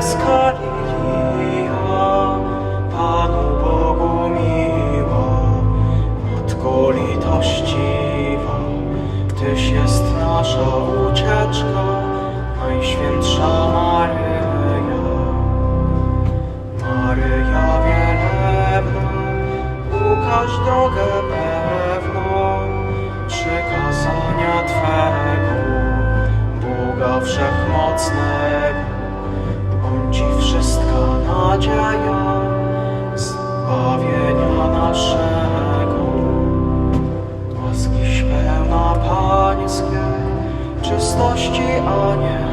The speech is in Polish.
Eskalija, Panu Bogu miła, Matko litościwa, Tyś jest nasza ucieczka, Najświętsza Maryja. Maryja wielebna, ukaż drogę pewną, przykazania Twego, Boga Wszechmocnego. Nadzieja, zbawienia naszego. Łaski pełna Pańskiej, czystości anielskiej,